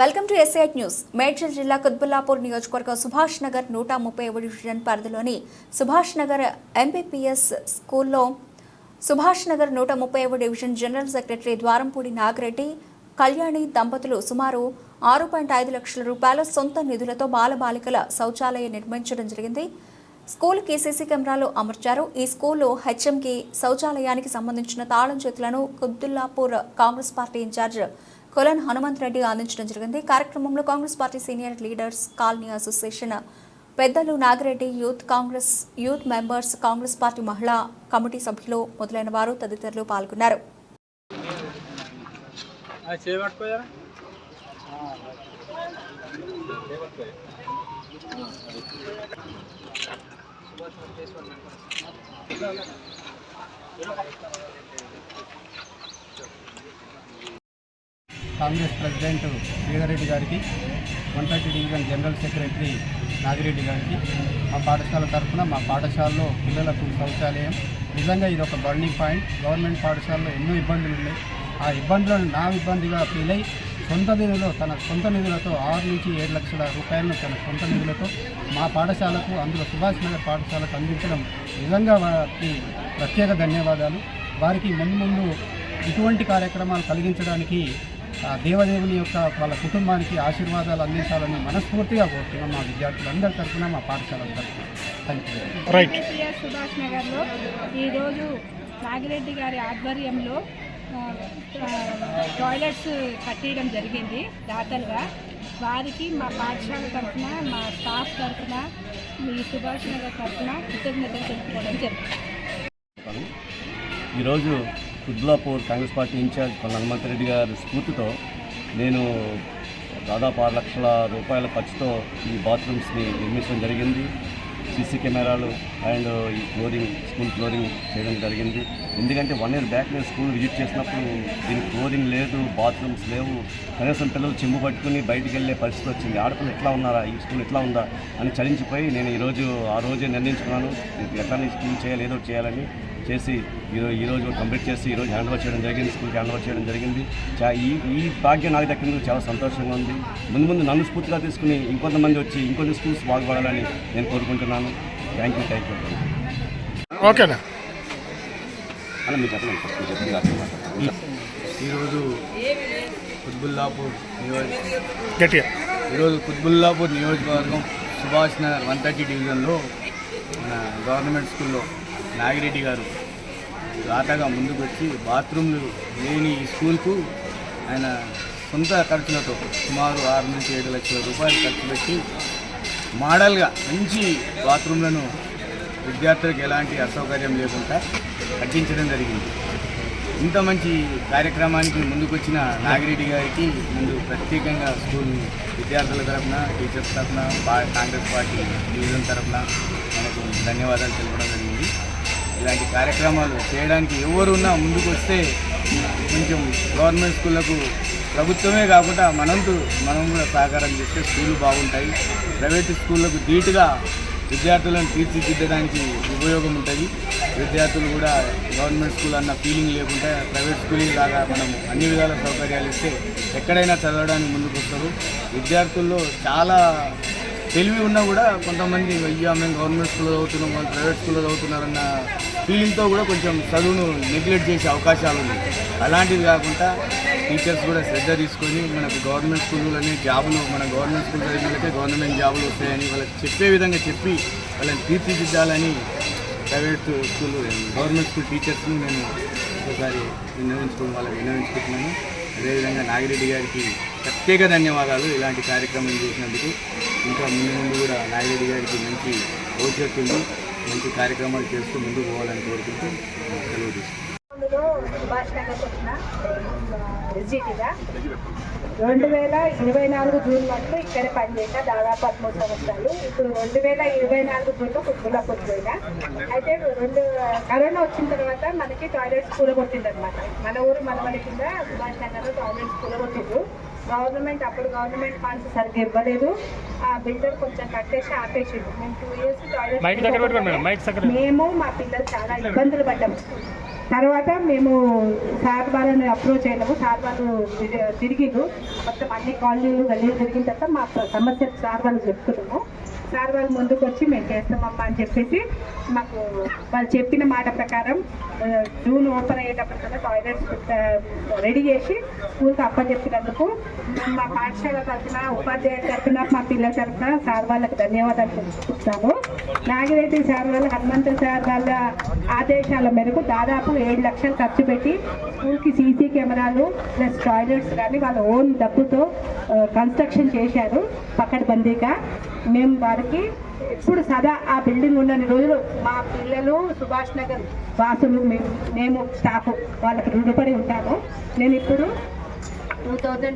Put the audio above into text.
Welcome to SIT news Medchal జిల్లా కుత్బుల్లాపూర్ నియోజకవర్గం సుభాష్ నగర్ నూట ముప్పై డివిజన్ పరిధిలోని సుభాష్ నగర్ ఎంపీపీఎస్ స్కూల్లో సుభాష్ నగర్ నూట ముప్పై division general secretary Dwarampudi Nagireddy Kalyani దంపతులు సుమారు ఆరు పాయింట్ ఐదు లక్షల రూపాయల సొంత నిధులతో బాలబాలికల శౌచాలయం నిర్మించడం జరిగింది. స్కూల్కి సీసీ కెమెరాలు అమర్చారు. ఈ స్కూల్లో హెచ్ఎంకి శౌచాలయానికి సంబంధించిన తాళం చేతులను కుద్దుల్లాపూర్ కాంగ్రెస్ పార్టీ ఇన్ఛార్జ్ కొలన్ హనుమంత్ రెడ్డి అందించడం జరిగింది. కార్యక్రమంలో Congress party senior leaders colony association పెద్దలు Nagireddy youth Congress youth members Congress party మహిళా కమిటీ సభ్యులు మొదలైన వారు తదితరులు పాల్గొన్నారు. కాంగ్రెస్ ప్రెసిడెంట్ శ్రీధర్రెడ్డి గారికి one thirty division general secretary Nagireddy గారికి మా పాఠశాల తరఫున మా పాఠశాలలో పిల్లలకు శౌచాలయం. నిజంగా ఇది ఒక బర్నింగ్ పాయింట్. గవర్నమెంట్ పాఠశాలలో ఎన్నో ఇబ్బందులు ఉన్నాయి. ఆ ఇబ్బందులను నా ఇబ్బందిగా ఫీల్ అయి సొంత నిధులు తన సొంత నిధులతో ఆరు నుంచి ఏడు లక్షల రూపాయలను తన సొంత నిధులతో మా పాఠశాలకు అందులో సుభాష్ నగర్ పాఠశాలకు అందించడం నిజంగా వారికి ప్రత్యేక ధన్యవాదాలు. వారికి ముందు ముందు ఇటువంటి కార్యక్రమాలు కలిగించడానికి దేవదేవుని యొక్క వాళ్ళ కుటుంబానికి ఆశీర్వాదాలు అందించాలని మనస్ఫూర్తిగా కోరుతున్నాం మా విద్యార్థులందరి తరఫున మా పాఠశాల తరఫున. థ్యాంక్ యూ రైట్ సుభాష్ నగర్లో ఈరోజు నాగిరెడ్డి గారి ఆధ్వర్యంలో టాయిలెట్స్ కట్టేయడం జరిగింది దాతలుగా. వారికి మా పాఠశాల తరఫున మా స్టాఫ్ తరఫున మీ సుభాష్ నగర్ తరఫున కృతజ్ఞతలు తెలుపుకోవడం జరిగింది. ఈరోజు కుద్లాపూర్ కాంగ్రెస్ పార్టీ ఇన్ఛార్జ్ కొల్ల హనుమంతరెడ్డి గారి స్ఫూర్తితో నేను దాదాపు ఆరు లక్షల రూపాయల ఖర్చుతో ఈ బాత్రూమ్స్ని నిర్మించడం జరిగింది. సీసీ కెమెరాలు అండ్ ఈ ఫ్లోరింగ్ స్కూల్ ఫ్లోరింగ్ చేయడం జరిగింది. ఎందుకంటే వన్ ఇయర్ బ్యాక్ నేను స్కూల్ విజిట్ చేసినప్పుడు దీనికి ఫ్లోరింగ్ లేదు బాత్రూమ్స్ లేవు. కనీసం పిల్లలు చెంబు పట్టుకుని బయటికి వెళ్ళే పరిస్థితి వచ్చింది. ఆడపిల్లలు ఎట్లా ఉన్నారా? ఈ స్కూల్ ఎట్లా ఉందా? అని చలించిపోయి నేను ఈరోజు ఆ రోజే నిర్ణయించుకున్నాను. ఎట్లా స్కూల్ చేయాలి ఏదో చేయాలని. చేసి ఈరోజు ఈరోజు కంప్లీట్ చేసి ఈరోజు హ్యాండ్ ఓవర్ చేయడం జరిగింది స్కూల్కి హ్యాండ్ ఓవర్ చేయడం జరిగింది. చా ఈ ఈ భాగ్యం నాకు దక్కినందుకు చాలా సంతోషంగా ఉంది. ముందు ముందు నన్ను స్ఫూర్తిగా తీసుకుని ఇంకొంతమంది వచ్చి ఇంకొన్ని స్కూల్స్ బాగుపడాలని నేను కోరుకుంటున్నాను. థ్యాంక్ యూ థ్యాంక్ యూ ఓకేనా? అలా మీరు చెప్పండి. ఈరోజు కుత్బుల్లాపూర్ నియోజక గట్టిగా ఈరోజు కుత్బుల్లాపూర్ నియోజకవర్గం సుభాష్ నగర్ వన్ థర్టీ డివిజన్లో గవర్నమెంట్ స్కూల్లో నాగిరెడ్డి గారు రాతగా ముందుకు వచ్చి బాత్రూమ్లు లేని ఈ స్కూల్కు ఆయన సొంత ఖర్చులతో సుమారు ఆరు నుంచి ఏడు లక్షల రూపాయలు ఖర్చు పెట్టి మోడల్గా మంచి బాత్రూమ్లను విద్యార్థులకు ఎలాంటి అసౌకర్యం లేకుండా కట్టించడం జరిగింది. ఇంత మంచి కార్యక్రమానికి ముందుకొచ్చిన నాగిరెడ్డి గారికి ముందు ప్రత్యేకంగా స్కూల్ విద్యార్థుల తరఫున టీచర్స్ తరఫున కాంగ్రెస్ పార్టీ డివిజన్ తరఫున మనకు ధన్యవాదాలు తెలపడం జరిగింది. ఇలాంటి కార్యక్రమాలు చేయడానికి ఎవరున్నా ముందుకు వస్తే కొంచెం గవర్నమెంట్ స్కూళ్ళకు ప్రభుత్వమే కాకుండా మనంతు మనం కూడా సహకారం చేస్తే స్కూళ్ళు బాగుంటాయి. ప్రైవేట్ స్కూళ్ళకు ధీటుగా విద్యార్థులను తీర్చిదిద్దడానికి ఉపయోగం ఉంటుంది. విద్యార్థులు కూడా గవర్నమెంట్ స్కూల్ అన్న ఫీలింగ్ లేకుండా ప్రైవేట్ స్కూలింగ్ లాగా మనం అన్ని విధాల సౌకర్యాలు ఇస్తే ఎక్కడైనా చదవడానికి ముందుకు వస్తారు విద్యార్థుల్లో చాలా తెలివి ఉన్నా కూడా కొంతమంది అయ్యా మేము గవర్నమెంట్ స్కూల్లో చదువుతున్నాం వాళ్ళు ప్రైవేట్ స్కూల్లో చదువుతున్నారన్న ఫీలింగ్తో కూడా కొంచెం చదువును నెగ్లెక్ట్ చేసే అవకాశాలు ఉన్నాయి. అలాంటివి కాకుండా టీచర్స్ కూడా శ్రద్ధ తీసుకొని మనకు గవర్నమెంట్ స్కూల్లోనే జాబులు మన గవర్నమెంట్ స్కూల్ చదివినట్లయితే గవర్నమెంట్ జాబులు వస్తాయని వాళ్ళకి చెప్పే విధంగా చెప్పి వాళ్ళని తీర్చిదిద్దాలని ప్రైవేట్ స్కూల్ గవర్నమెంట్ స్కూల్ టీచర్స్ని నేను ఒకసారి విన్నవించుకోవడం వాళ్ళకి విన్నవించుకుంటున్నాను. అదేవిధంగా నాగిరెడ్డి గారికి ప్రత్యేక ధన్యవాదాలు ఇలాంటి కార్యక్రమం చేసినందుకు. ఇంకా ముందు ముందు కూడా నాగిరెడ్డి గారికి మంచి భవిష్యత్తు ఉంది. మంచి కార్యక్రమాలు చేస్తూ ముందుకు పోవాలని కోరుకుంటూ సెలవు తీసుకుంటాను సుభాష్ నగర్ రెండు వేల ఇరవై నాలుగు జూన్ వరకు ఇక్కడే పనిచేసా దాదాపు పదమూడు సంవత్సరాలు. ఇప్పుడు రెండు వేల ఇరవై నాలుగు జూన్లో కుట్టులాపూర్ పోయినా అయితే రెండు కరోనా వచ్చిన తర్వాత మనకి టాయిలెట్స్ కూలగొట్టింది అనమాట మన ఊరు మనమని కింద సుభాష్ నగర్లో టాయిలెట్స్ కూలగొట్టిండ్రు. గవర్నమెంట్ అప్పుడు గవర్నమెంట్ ఫండ్స్ సరిగ్గా ఇవ్వలేదు. ఆ బిల్డర్ కొంచెం కట్టేసి ఆపేసిండు మేము టూ ఇయర్స్ మేము మా పిల్లలు చాలా ఇబ్బందులు పడ్డాము తర్వాత మేము సార్ వాళ్ళని అప్రోచ్ అయినాము. సార్ వాళ్ళు తిరిగిండు మొత్తం అన్ని కాలనీలు గల్లీలు తిరిగిన తర్వాత మా సమస్య సార్ వాళ్ళు చెప్తున్నాము సార్ వాళ్ళు ముందుకు వచ్చి మేము చేస్తామమ్మా అని చెప్పేసి మాకు వాళ్ళు చెప్పిన మాట ప్రకారం జూన్ ఓపెన్ అయ్యేటప్పటికల్లా టాయిలెట్స్ రెడీ చేసి స్కూల్కి అప్పచెప్పినందుకు మా పాఠశాల తరఫున ఉపాధ్యాయుల తరఫున మా పిల్లల తరఫున సార్ వాళ్ళకి ధన్యవాదాలు తెలుపుతాము నాగిరెడ్డి సార్ వాళ్ళ హనుమంత సార్ వాళ్ళ ఆదేశాల మేరకు దాదాపు ఏడు లక్షలు ఖర్చు పెట్టి స్కూల్కి సీసీ కెమెరాలు ప్లస్ టాయిలెట్స్ కానీ వాళ్ళ ఓన్ డబ్బుతో కన్స్ట్రక్షన్ చేశారు పకడ్బందీగా. మేము వారికి ఇప్పుడు సదా ఆ బిల్డింగ్ ఉన్నన్ని రోజులు మా పిల్లలు సుభాష్ నగర్ వాసులు మేము మేము స్టాఫ్ వాళ్ళకి రుణపడి ఉంటాము. నేను ఇప్పుడు టూ థౌజండ్